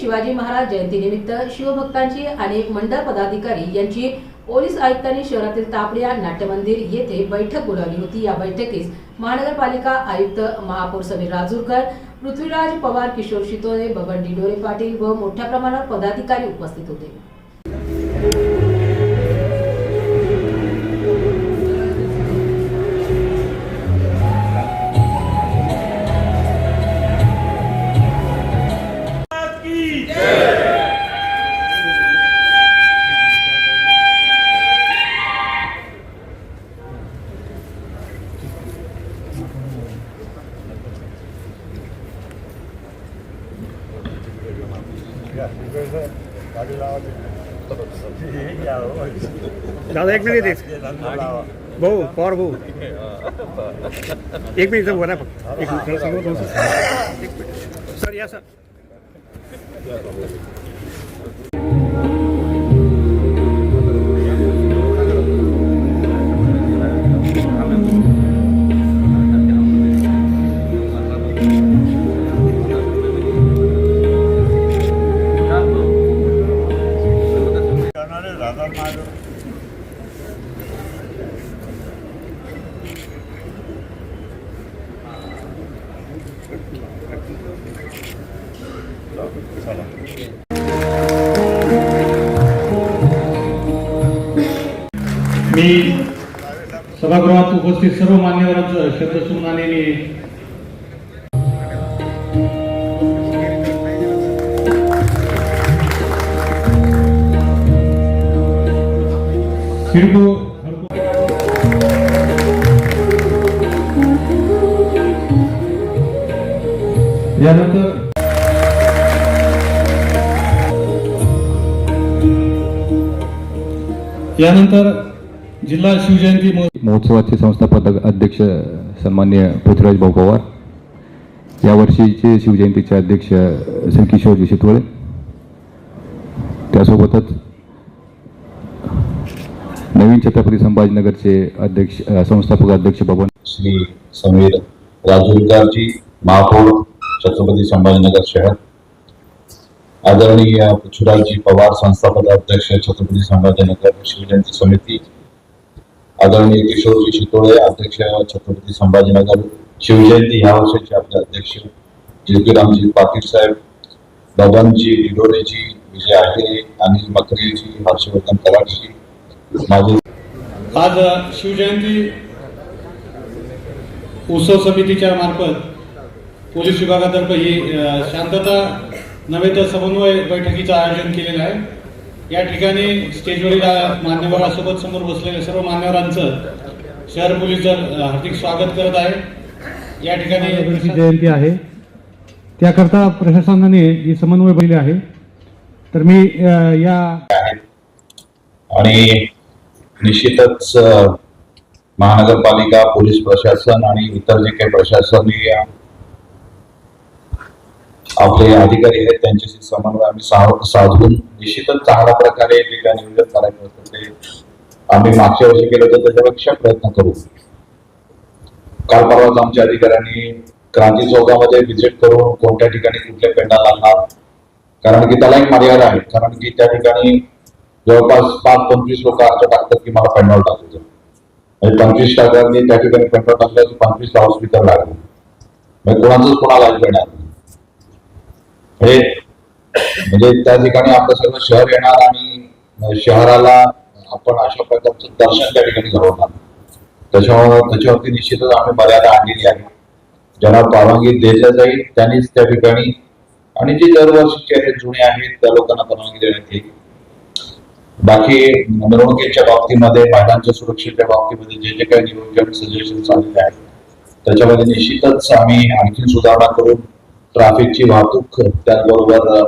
शिवाजी महाराज जयंतीनिमित्त शिवभक्तांची आणि मंडळ पदाधिकारी यांची पोलीस आयुक्तांनी शहरातील तापडिया नाट्यमंदिर येथे बैठक बोलावली होती. या बैठकीस महानगरपालिका आयुक्त महापौर समीर राजूरकर पृथ्वीराज पवार किशोर शितोळे बबन डिडोरे पाटील व मोठ्या प्रमाणावर पदाधिकारी उपस्थित होते. दादा एक मिनिट एक भाऊ पवार भाऊ. एक मिनिट बघा फक्त. एक मिनिट सर या सर उपस्थित सर्व मान्यवरांचं शब्दसुमनाने मी सिडको यानंतर यानंतर जिल्हा शिवजयंती महोत्सव महोत्सवाचे संस्थापक अध्यक्ष सन्मान्य पृथ्वीराज भाऊ पवार यावर्षीचे शिवजयंतीचे अध्यक्ष श्री किशोरजी शितवळे त्यासोबतच नवीन छत्रपती संभाजीनगरचे अध्यक्ष संस्थापक अध्यक्ष बबन श्री समीर राजूरकरजी महापौर छत्रपती संभाजीनगर शहर आदरणीय पृथ्वीराजजी पवार संस्थापक अध्यक्ष छत्रपती संभाजीनगर शिवजयंती समिती आदरणीय किशोरजी शितोळे अध्यक्ष छत्रपती संभाजीनगर शिवजयंती ह्या वर्षाचे आपले अध्यक्ष ज्योतिरामजी पाटील साहेब बबनजी डिडोरेजी विजय आहे अनिल मकरेजी हर्षवर्धन कराडजी माझे आज शिवजयंती उत्सव समितीच्या मार्फत पोलीस विभागातर्फे ही शांतता नव्हे तर समन्वय बैठकीचं आयोजन केलेलं आहे. या ठिकाणी स्टेजवरील मान्यवरासोबत समोर बसलेल्या सर्व मान्यवरांचं शहर पोलीस दल हार्दिक स्वागत करत आहे. या ठिकाणी जयंती आहे. त्याकरता प्रशासनाने जी समन्वय बनले आहे तर मी या आणि निश्चितच महानगरपालिका पोलीस प्रशासन आणि इतर जे काही प्रशासनीय आपले अधिकारी आहेत त्यांच्याशी समन्वय आम्ही साधून निश्चितच चांगल्या प्रकारे जे नियोजन करायचं असतं ते आम्ही मागच्या वर्षी केलं होतं त्याच्यापेक्षा प्रयत्न करू. काल परवाच आमच्या अधिकाऱ्यांनी क्रांती चौकामध्ये व्हिजिट करून कोणत्या ठिकाणी कुठले पेंडा लागणार कारण की त्याला एक मर्यादा आहे कारण की त्या ठिकाणी जवळपास पाच पंचवीस लोक अर्ज टाकतात की मला पेंडॉल टाकायचं म्हणजे पंचवीस टाकांनी त्या ठिकाणी पेंडॉल टाकलं की पंचवीस हॉस्पिटल लागले. म्हणजे कोणाचंच कोणाला ऐकू येणार नाही. हे म्हणजे त्या ठिकाणी आपलं सगळं शहर येणार आणि शहराला आपण अशा प्रकारचं दर्शन त्या ठिकाणी घडवणार. त्याच्यामुळे त्याच्यावरती निश्चितच आम्ही मर्यादा आणलेली आहे. ज्यांना परवानगी दिल्या जाईल त्यांनीच त्या ठिकाणी आणि जे दरवर्षीचे आहेत जुने आहेत त्या लोकांना परवानगी देण्यात येईल. बाकी मिरवणुकीच्या बाबतीमध्ये महिलांच्या सुरक्षेच्या बाबतीमध्ये जे जे काही नियोजन सजेशन आलेले आहेत त्याच्यामध्ये निश्चितच आम्ही आणखी सुधारणा करून ट्रॅफिकची वाहतूक त्याचबरोबर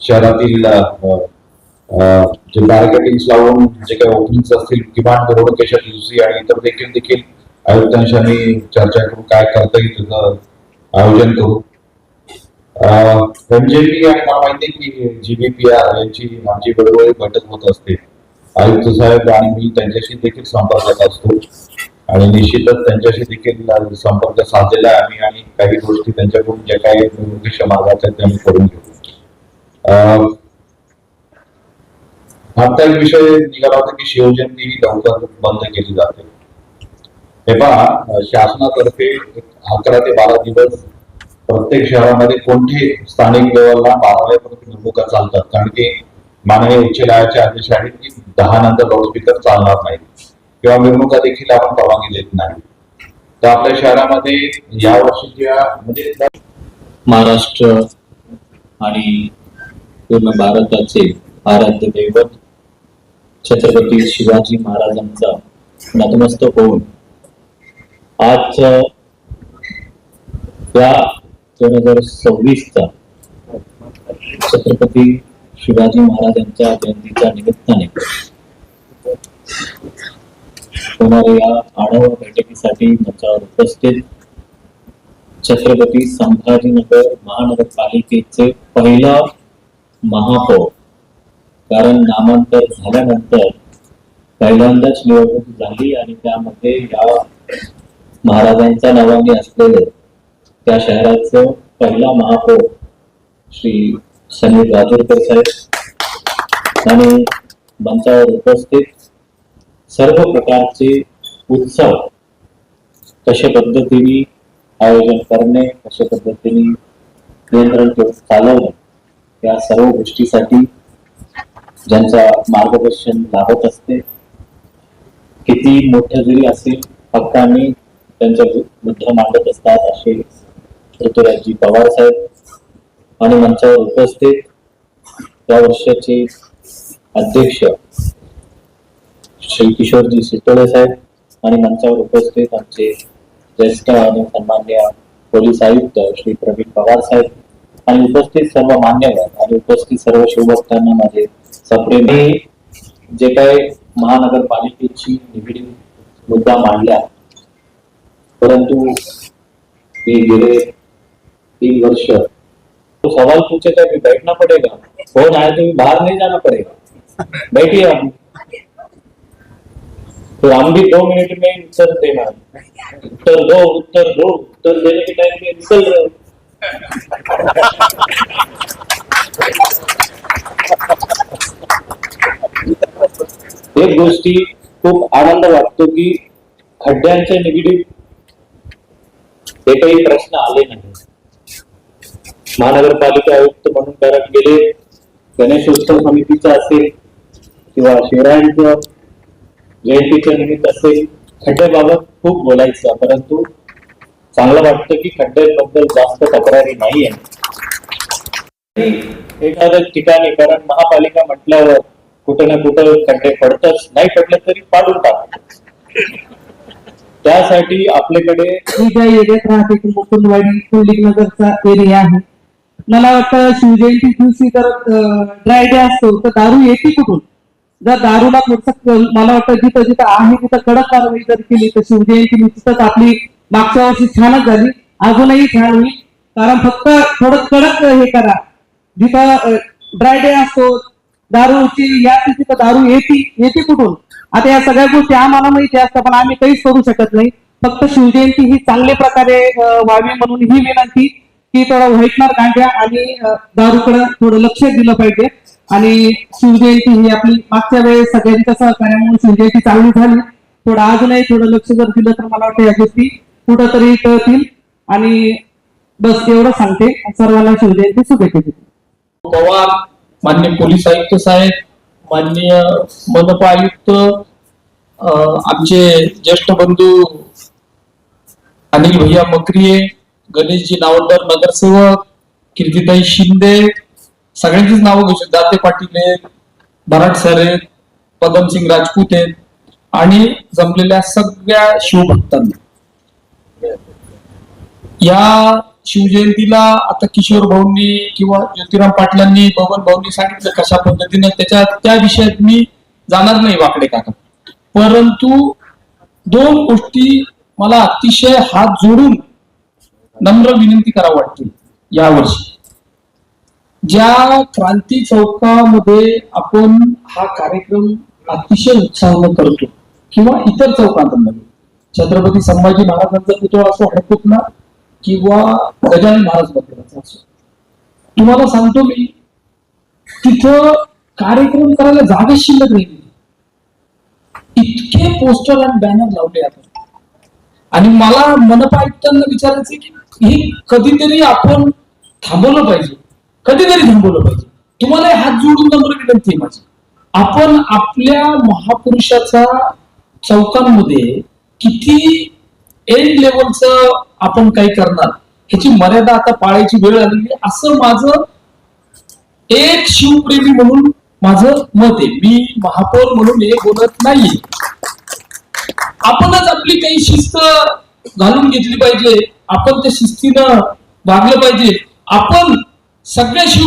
शहरातील जे बॅरिकेटिंग लावून जे काही ओपनिंग असतील किमान रोडकेशन दिवशी आणि इतर देखील देखील आयुक्तांशी आम्ही चर्चा करून काय करता येईल त्याचं आयोजन करू. एमजेपी आणि मला माहिती की जीबीपीआर यांची आमची वेळोवेळी बैठक होत असते. आयुक्त साहेब आणि मी त्यांच्याशी देखील संपर्कात असतो. आणि निश्चितच त्यांच्याशी देखील संपर्क साधलेला आहे आम्ही आणि काही गोष्टी त्यांच्याकडून ज्या काही निवडणुकीच्या मार्गाच्या त्या आम्ही करून घेऊ. अं, आता एक विषय निघाला होता की शिवजयंती ही लवकर बंद केली जाते. हे शासनातर्फे अकरा ते बारा दिवस प्रत्येक शहरामध्ये कोणते स्थानिक लेवलला बारा निवडणुका चालतात? कारण की माननीय उच्च न्यायालयाचे आदेश आहेत की दहा नंतर लाऊडस्पीकर चालणार नाही किंवा मिरवणुका देखील आपण परवानगी देत नाही. तर आपल्या शहरामध्ये या वर्षीच्या म्हणजे महाराष्ट्र आणि पूर्ण भारताचे आराध्य दैवत छत्रपती शिवाजी महाराजांचा नतमस्तक होऊन आज या दोन हजार सव्वीसचा छत्रपती शिवाजी महाराजांच्या जयंतीच्या निमित्ताने होणाऱ्या या आढावा बैठकीसाठी मंचावर उपस्थित छत्रपती संभाजीनगर महानगरपालिकेचे पहिला महापौर. कारण नामांतर झाल्यानंतर पहिल्यांदाच निवडणूक झाली आणि त्यामध्ये या महाराजांच्या नावाने असलेले त्या शहराचं पहिला महापौर श्री समीर राजूरकर साहेब. आणि मंचावर उपस्थित सर्व प्रकारचे उत्सव कशा पद्धतीने आयोजन करणे कशा पद्धतीने नियंत्रण ठेवून चालवणे या सर्व गोष्टीसाठी ज्यांचा मार्गदर्शन लाभत असते. किती मोठं जरी असेल हक्काने त्यांच्या मुद्दा मांडत असतात असे ऋतुराजी पवार साहेब. आणि मंचावर उपस्थित या वर्षाचे अध्यक्ष श्री किशोरजी सिटोळे साहेब आणि मंचावर उपस्थित आमचे ज्येष्ठ आणि सन्मान्य पोलीस आयुक्त श्री प्रवीण पवार साहेब आणि उपस्थित सर्व मान्यवर आणि उपस्थित सर्व शिवभक्तांना माझे सप्रेमी जे काही महानगरपालिकेची निगडीत मुद्दा मांडल्या. परंतु ये गेले तीन वर्ष. तो सवाल पूछे कि बैठना पड़ेगा फोन आए तो भी बाहर नहीं जाना पड़ेगा बैठिए आप तो हम भी दो मिनट में उत्तर देना उत्तर दो उत्तर दो उत्तर देने के टाइम में निकल रहे एक गोष्टी खूप आनंद वाटतो की खड्ड्यांच्या निगडीत हे काही प्रश्न आले नाही. महानगरपालिका आयुक्त म्हणून कारण गेले गणेशोत्सव समितीचा असेल किंवा शिवरायांचं जयंतीच्या निमित्त असेल खड्ड्याबाबत खूप बोलायचं परंतु चांगलं वाटतं की खड्ड्याबद्दल जास्त तक्रारी नाही आहे. एखाद्या ठिकाणी कारण महापालिका म्हटल्यावर कुठं ना कुठं खड्डे पडतच नाही पडले तरी पाडून टाकतात त्यासाठी आपल्याकडे मी ज्या एरियात राहते की मुकुंदवाडी कुंडलिक नगरचा एरिया आहे. मला वाटतं शिवजयंती दिवशी जर ड्राय डे असतो तर दारू येते कुठून? जर दारूला थोडस मला वाटतं जिथं जिथं आहे तिथं कडक कारवाई जर केली तर शिवजयंती निश्चितच आपली मागच्या वर्षी छानच झाली. अजूनही छान होईल. कारण फक्त थोडं कडक हे करा. जिथं ड्राय डे असतो दारूची या तिथं दारू येते येते कुठून? आता या सगळ्या गोष्टी आम्हाला माहिती असतात पण आम्ही काहीच करू शकत नाही. फक्त शिवजयंती ही चांगल्या प्रकारे व्हावी म्हणून ही विनंती की थोडं व्हाईटनर काढ्या आणि दारूकडे थोडं लक्ष दिलं पाहिजे. आणि शिवजयंती ही आपली मागच्या वेळेस सगळ्यांच्या सहकार्यामुळे शिवजयंती चांगली झाली. थोडं नाही थोडं लक्ष जर दिलं तर मला वाटतं या गोष्टी कुठंतरी कळतील आणि बस एवढं सांगते. सर्वांना शिवजयंती शुभेच्छा देते. पवार मान्य पोलीस आयुक्त साहेब माननीय मनपा आयुक्त आमचे ज्येष्ठ बंधू अनिल भैया मकरिये गणेशजी नावंडर नगरसेवक कीर्तिताई शिंदे सगळ्यांचीच नावं घेऊ शकतो दाते पाटील आहेत भराट सर आहेत पदमसिंग राजपूत आहेत आणि जमलेल्या सगळ्या शिवभक्तांना. या शिवजयंतीला आता किशोर भाऊंनी किंवा ज्योतिराम पाटलांनी बबन भाऊंनी सांगितलं कशा पद्धतीनं त्याच्या त्या विषयात मी जाणार नाही वाकडे काका. परंतु दोन गोष्टी मला अतिशय हात जोडून नम्र विनंती करावी वाटते यावर्षी. ज्या क्रांती चौकामध्ये आपण हा कार्यक्रम अतिशय उत्साहानं करतो किंवा इतर चौकांमध्ये. छत्रपती संभाजी महाराजांचा पुतळा असो हडपुतला किंवा गजानन महाराज मंदिराचा असो. तुम्हाला सांगतो मी तिथं कार्यक्रम करायला जागा शिल्लक नाही. इतके पोस्टर आणि बॅनर लावले आपण. आणि मला मनपा आयुक्तांना विचारायचं की हे कधीतरी आपण थांबवलं पाहिजे. कधीतरी थांबवलं पाहिजे. तुम्हाला हात जोडून नम्र विनंती आहे माझी. आपण आपल्या महापुरुषाचा चौकांमध्ये किती एंड लेवलचं आपण काही करणार ह्याची मर्यादा आता पाळायची वेळ आलेली असं माझं एक शिवप्रेमी म्हणून माझं मत आहे. मी महापौर म्हणून हे बोलत नाही आपणच आपली काही शिस्त घालून घेतली पाहिजे. आपण त्या शिस्तीनं वागलं पाहिजे. आपण सगळे शिव